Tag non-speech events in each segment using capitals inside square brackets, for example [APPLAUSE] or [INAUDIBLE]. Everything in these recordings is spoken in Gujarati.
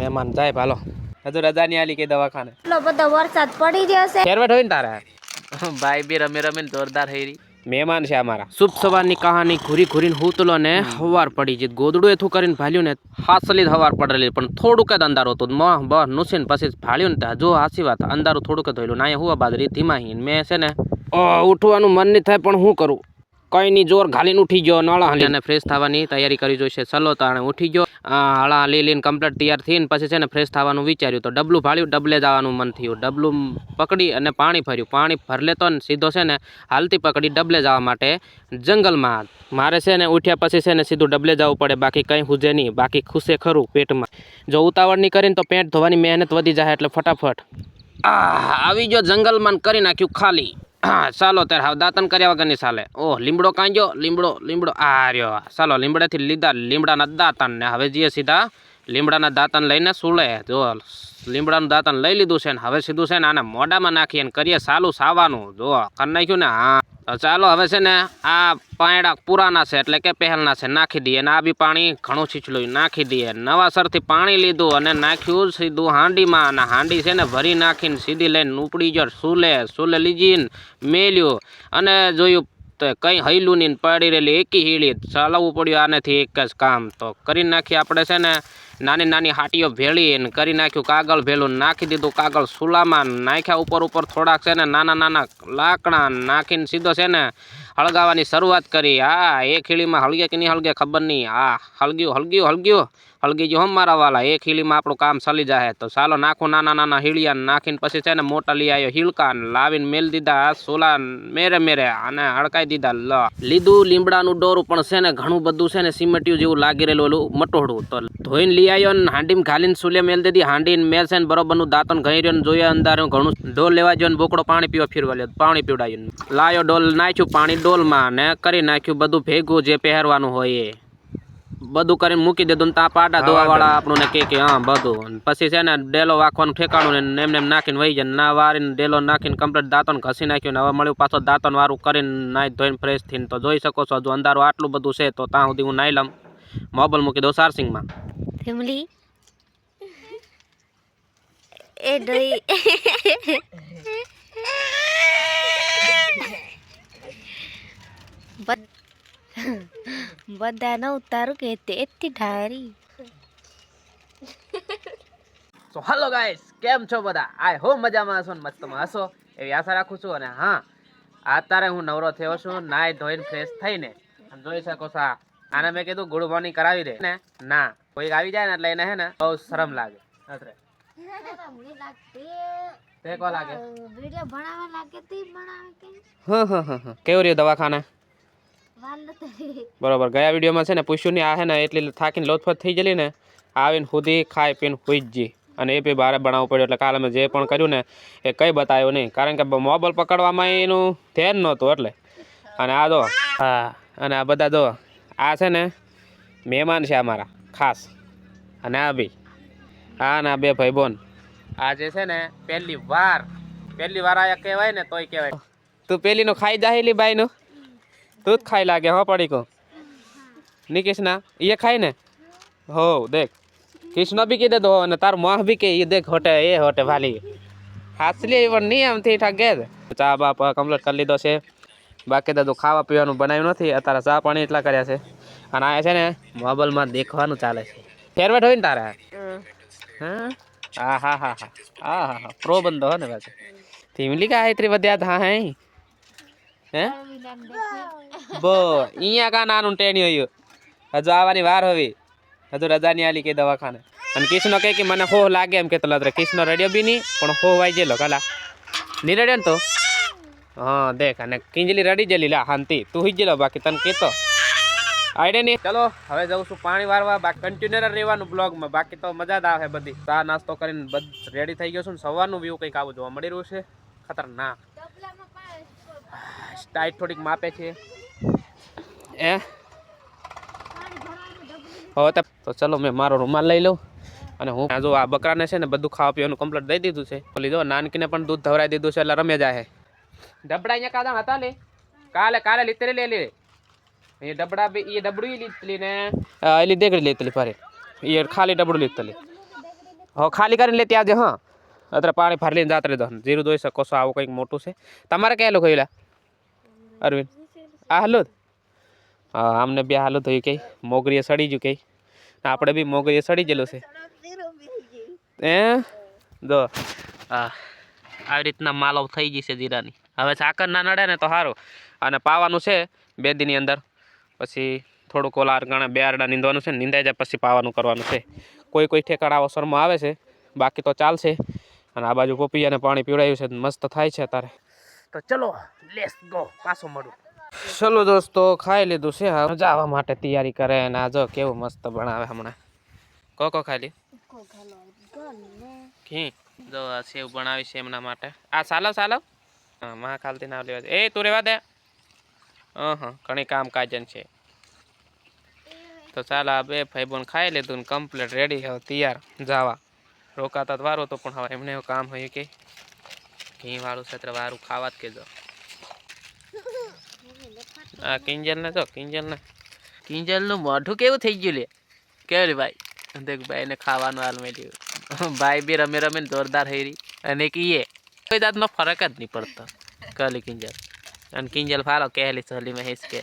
મહેમાન જાય ભાલો હજુ રજા નહીં આલી કે દવાખાને. એટલો બધો વરસાદ પડી જશે ફેરવેટ હોય ને તારે? ભાઈ બી રમે રમે જોરદાર થઈ રહી. મહેમાન છે અમારા. શુભ સવારની કહાની ઘૂરી ઘૂરીને હૂતલો ને હવાર પડી જીત ગોદડું એથું કરીને ભાલ્યું ને હાસલી જ હવાર પડેલી. પણ થોડુંક જ અંધારું હતું. મ બ નુસીન પછી ભાળ્યું ને ત્યાં. જો હાસી વાત અંધારું થોડુંક જ થયેલું ના હુવા બાદ રીત ધીમા હિન મેં છે ને ઉઠવાનું મન નહીં થાય પણ હું કરું? કઈ નહીં જોર ઘાલીને ઉઠી ગયો, નળા હાલી અને ફ્રેશ થવાની તૈયારી કરી જોઈશે ચલો તાણે ઉઠી ગયો. હળા હાલી લઈને કમ્પ્લીટ તૈયાર થઈને પછી છે ને ફ્રેશ થવાનું વિચાર્યું. તો ડબલું ભાળ્યું, ડબલે જવાનું મન થયું. ડબલું પકડી અને પાણી ભર્યું. પાણી ભરલે તો ને સીધો છે ને હાલતી પકડી ડબલે જવા માટે જંગલમાં. મારે છે ને ઉઠ્યા પછી છે ને સીધું ડબલે જવું પડે. બાકી કંઈ હુજે નહીં. બાકી ખુશે ખરું પેટમાં. જો ઉતાવળ નહીં કરીને તો પેટ ધોવાની મહેનત વધી જાય એટલે ફટાફટ. આવી ગયો જંગલમાં કરી નાખ્યું ખાલી. હા, ચાલો ત્યારે હવે દાંતન કર્યા વગરની ચાલે. ઓહ, લીમડો કાંજો, લીમડો લીમડો. આ રહ્યો. ચાલો, લીમડેથી લીધા. લીમડાના દાંતન ને હવે જઈએ સીધા લીમડાના દાંતન લઈને સુલે. જો, લીમડાનું દાંતન લઈ લીધું છે ને હવે સીધું છે ને આને મોઢામાં નાખીએ ને કરીએ સાલું સાવાનું. જો, કરી નાખ્યું ને, હા. તો ચાલો હવે છે ને આ પાયડા પુરાના છે એટલે કે પહેલના છે, નાખી દઈએ. અને આ બી પાણી ઘણું છીછલું નાખી દઈએ. નવાસરથી પાણી લીધું અને નાખ્યું સીધું હાંડીમાં. અને હાંડી છે ને ભરી નાખીને સીધી લઈને ઉપડી જર સુલે સુલે લીજીને મેલ્યું. અને જોયું તો કંઈ હૈલું નહીં પડી રહેલી, એકી હીળી. ચલાવવું પડ્યું આનેથી એક જ કામ. તો કરી નાખી આપણે છે ને નાની નાની હાટીઓ ભેળીને કરી નાખ્યું કાગળ ભેળું, નાખી દીધું કાગળ સુલામાં, નાખ્યા ઉપર ઉપર થોડાક છે ને, નાના નાના લાકડા નાખીને સીધો છે ને હળગાવાની શરૂઆત કરી. હા એ ખીલીમાં હળગે કે નહીં હળગે ખબર નહીં. હા હળગ્યું હળગ્યું હળગ્યું. હળગી ગયું, હમ, મારા વાલા, એક હીલીમાં આપણું કામ સલી જાય તો ચાલો, નાખો નાના નાના હીળિયા નાખીને પછી છે ને મોટા લઈ આવ્યો હીલકા લાવીને મેલ દીધા સોલા મેરે મેરે અને હડકાઈ દીધા, લ. લીધું, લીમડાનું ડોરું પણ છે ને ઘણું બધું છે ને સિમેટ્યું જેવું લાગી રહેલું, ઓલું મટોડું તો ધોઈને લઈ આવ્યો ને હાંડીમાં ઘાલીને સુલે મેલ દીધી, હાંડીને મેલ છે ને બરોબરનું દાંતન ઘઈ રહ્યો ને જોયા અંદર ઘણું. ડોલ લેવા ગયો ને બોકડો પાણી પીવા ફીરવા લ્યો, પાણી પીવડાવ્યું લાયો ડોલ, નાખ્યું પાણી ડોલમાં ને કરી નાખ્યું બધું ભેગું જે પહેરવાનું હોય એ. બધું કરીને મૂકી દીધું ને તા પાડા ધોવા વાળા આપણું કે કે હા બધું. પછી છે ને ડેલો વાખવાનું ઠેકાણું ને એમને એમ નાખીને વહી જાય ના વારીને ડેલો નાખીને કમ્પ્લીટ દાંતણ ઘસી નાખ્યું ને હવે મળ્યું પાછો દાંતણ વાળું કરીને નાહી ધોઈને ફ્રેશ થઈને. તો જોઈ શકો છો હજુ અંધારું આટલું બધું છે તો ત્યાં સુધી હું નાઈ લઉં. મોબાઈલ મૂકી દઉં સારસિંગમાં. ફેમિલી એ [LAUGHS] ડોઈ [LAUGHS] બધા ન ઉતારું કે તેથી એટલી સો હેલો ગાઈસ કેમ છો બધા? આઈ હોપ મજામાં હશો ને મસ્તમાં હશો? એવી આશા રાખું છું અને હા અત્યારે હું નવરો થયો છું નાય ધોઈને ફ્રેશ થઈને. જોઈ શકો છો. આને મેં કીધું ગુડ મોર્નિંગ કરાવી દે. ને ના કોઈક આવી જાય ને એટલે એને હે ને બહુ શરમ લાગે. અત્રે તે કો લાગે? વિડિયો બનાવવા લાગે તે બનાવે કે? હા હા હા હા. કેવું રહ્યું દવાખાને? બરોબર ગયા વિડીયોમાં છે ને પૂછ્યું નહીં આ હે ને એટલી થાકીને લોથફત થઈ ગયેલી ને આવીને ખુદી ખાઈ પીને હોઈ જ અને એ બી બહાર બનાવવું પડ્યું એટલે કાલે મેં જે પણ કર્યું ને એ કંઈ બતાવ્યું નહીં. કારણ કે મોબાઈલ પકડવામાં એનું ધ્યાન નહોતું એટલે. અને આ જો હા. અને આ બધા જો આ છે ને મહેમાન છે અમારા ખાસ. અને આ બી આ ને આ બે ભાઈ બોન આ જે છે ને પહેલી વાર પહેલી વાર આ કહેવાય ને તોય કહેવાય. તું પહેલીનું ખાઈ જાહેલી બાઈનું? तू ખાઈ લાગે हाँ પડી को नहीं कृष्णा ये खाई ने हो देख कृष्ण भी के दे दो ने तार माह भी के ये देख होटे ये होटे भाली હાસલી પણ નહીં એમ થી ઠગે ચા બા કમ્પ્લીટ કરી લીધો છે. બાકી દાદુ ખાવા પીવાનું બનાવ્યું નથી અત્યારે ચા પાણી એટલા કર્યા છે. અને આ છે ને મોબાઈલમાં દેખવાનું ચાલે છે. ફેરવેટ હોય ને તારે? હા? હા હા હા. હા હા. પ્રો બંધો હો ને પાછું. ધીમલી કા એટલી વધ્યા આ હા? હે? હે. બો અહીંયા કા નાનું ટેણી હોય? હજુ આવવાની વાર હોવી. હજુ રજા ની આલી કે દવાખાને. અને કૃષ્ણ કહે કે મને હો લાગે એમ કેતો લતરે કૃષ્ણ રડ્યો બી નહીં, પણ હોહ વાઈ જેલો કાલા. નહીં રડ્યો ને તો? હા, દેખ, અને કિંજલી રડી જેલી લા શાંતિ તું હિજ ગયેલો, બાકી તને કેતો આઈડે નહીં? ચલો, હવે જઉં છું પાણી વારવા. બાકી કન્ટિન્યુઅર રહેવાનું બ્લોગમાં બાકી તો મજા જ આવે બધી. ચા નાસ્તો કરીને બધ રેડી થઈ ગયો છું ને, સવારનું વ્યૂ કંઈક આવું જોવા મળી રહ્યું છે. ખતરનાક. ટાઈટ થોડીક માપે છે. એ? હવે તો તો ચલો મેં મારો રૂમાલ લઈ લઉં અને હું જો આ બકરાને છે ને બધું ખાવા પીવાનું કમ્પ્લીટ દઈ દીધું છે. બોલી દો નાનકીને પણ દૂધ ધવરાઈ દીધું છે એટલે રમે જાય ડબડા અહીંયા કાદા હતા લે કાલે કાલે લીતરી લે લે. એ ડબડા બી એ ડબડું લીધલી ને. એ દેગડી લેતલી ફરી. ફરે એ ખાલી ડબડું લીતલી. હો ખાલી કરીને લેતી આજે હા. અત્યારે પાણી ફાર લઈને જાત્રે દહન જીરું દોઈ શકો છો, આવું કંઈક મોટું છે. તમારે ક્યાં લોકો એલા અરવિંદ. આ હાલો હા, આમને બે હાલો થયું કઈ મોગરીએ સડી ગયું કઈ આપણે બી મોગરીએ સડી ગયેલું છે. એ જો હા આવી રીતના માલવ થઈ ગઈ છે જીરાની. હવે સાકર ના નડે ને તો સારું અને પાવાનું છે બે દીની અંદર. પછી થોડુંક ઓલા ગણે બે આરડા નીંદવાનું છે નીંદાઈ જાય પછી પાવાનું કરવાનું છે. કોઈ કોઈ ઠેકાણા આવો શરમો આવે છે. બાકી તો ચાલશે. અને આ બાજુ પપૈયાને પાણી પીવડાવ્યું છે મસ્ત થાય છે તારે. તો ચલો લેસ ગો પાછો મળું. ચલો દોસ્તો ખાઈ લીધું છે હવે. જવા માટે તૈયારી કરે અને આ જો કેવું મસ્ત બનાવે હમણાં. કો કો ખાલી ઘી. જો આ સેવ બનાવી છે એમના માટે. આ સાલવ સાલવ? હા માં ખાલતી ના લેવા દે. એ તું રેવા દે. હા ઘણી કામ કાજન છે. તો ચાલ આ બે ભાઈ બોન ખાઈ લીધું કમ્પ્લીટ રેડી હવે તૈયાર. જવા. રોકાતા તો વારો તો, પણ હવે એમને એવું કામ હોય કે વાળું છે ત્યારે વારું ખાવા જ કેજો આ કિંજલ ને જો કિંજલ ને કિંજલનું મોઢું કેવું થઈ ગયું લે? કેવું ભાઈ? દેખ ભાઈ ને ખાવાનું હાલ મેળ્યું. ભાઈ બી રમે રમે જોરદાર જોરદાર રહી. અને કીએ કોઈ દાંતમાં ફરક જ નહીં પડતો. કલી કિંજલ. અને કિંજલ ફાલો કહેલી સહલી મહેશ કે.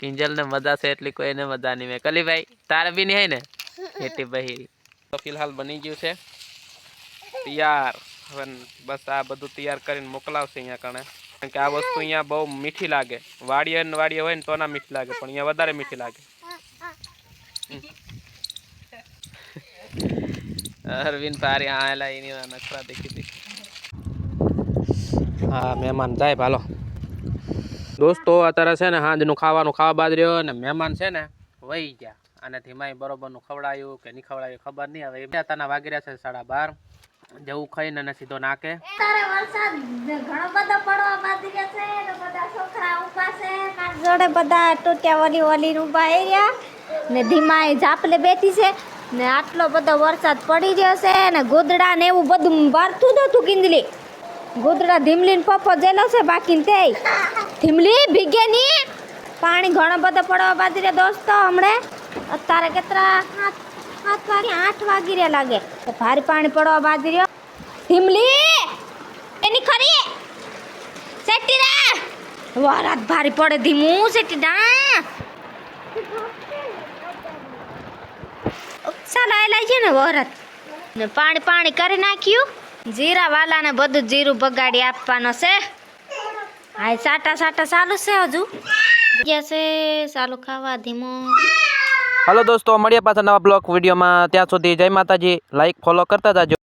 કિંજલ ને મજા છે એટલી કોઈને મજા નહીં. મેં કલી ભાઈ, તારે બી નહીં ને? એટલી બહેરી. તો ફિલહાલ બની ગયું છે. તૈયાર. હવે બસ આ બધું તૈયાર કરીને મોકલાવશે અહીંયા કણે. કારણ કે આ વસ્તુ અહીંયા બહુ મીઠી લાગે. વાડીએ ને વાડીએ હોય ને તો ના મીઠી લાગે, પણ અહીંયા વધારે મીઠી લાગે. અરવિંદ પારી આયેલા એની નખરા દેખી હતી હા, મહેમાન જાય ભાલો. દોસ્તો, અત્યારે છે ને, સાંજનું ખાવાનું ખાવા બાદ રહ્યો અને મહેમાન છે ને વહી ગયા. અને ધીમાઈ બરોબરનું ખવડાયું કે નહીં ખવડાયું ખબર નહીં. હવે તાના વાગી રહ્યા છે સાડા બાર. જેવું ખાઈને ને સીધો નાકે. તારે વરસાદ ઘણો બધો પડવા બાકી છે ને બધા છોકરા ઊભા છે. મારા જોડે બધા ટોટિયા વળી વળી ઊભા રહ્યા ને ધીમાએ ઝાપલે બેઠી છે ને આટલો બધો વરસાદ પડી રહ્યો છે ને ગોદડા ને એવું બધું ભરતું નતું કિંદલી. ગોદડા ધીમલીને પપ્પો જેલો છે બાકી તે ધીમલી ભીગે પાણી ઘણો બધો પડવા બાકી રહ્યા દોસ્તો હમણે. અત્યારે કેટલા? સાત સાત આઠ વાગી રહ્યા લાગે. તો ભારે પાણી પડવા બાકી રહ્યો. ધીમલી એની ખરી? સેટી રે વરાત ભારી પડે ધીમું, સેટી ચાલ આઈ છે ને વરત. ને પાણી પાણી કરી નાખ્યું. જીરા વાલાને બધું જીરું બગાડી આપવાનો છે. હા સાટા સાટા ચાલુ છે હજુ. ગયા છે, ચાલુ ખાવા ધીમો. હલો દોસ્તો, મળીએ પાછા નવા બ્લોગ વિડીયોમાં. ત્યાં સુધી જય માતાજી. લાઈક ફોલો કરતા જાજો.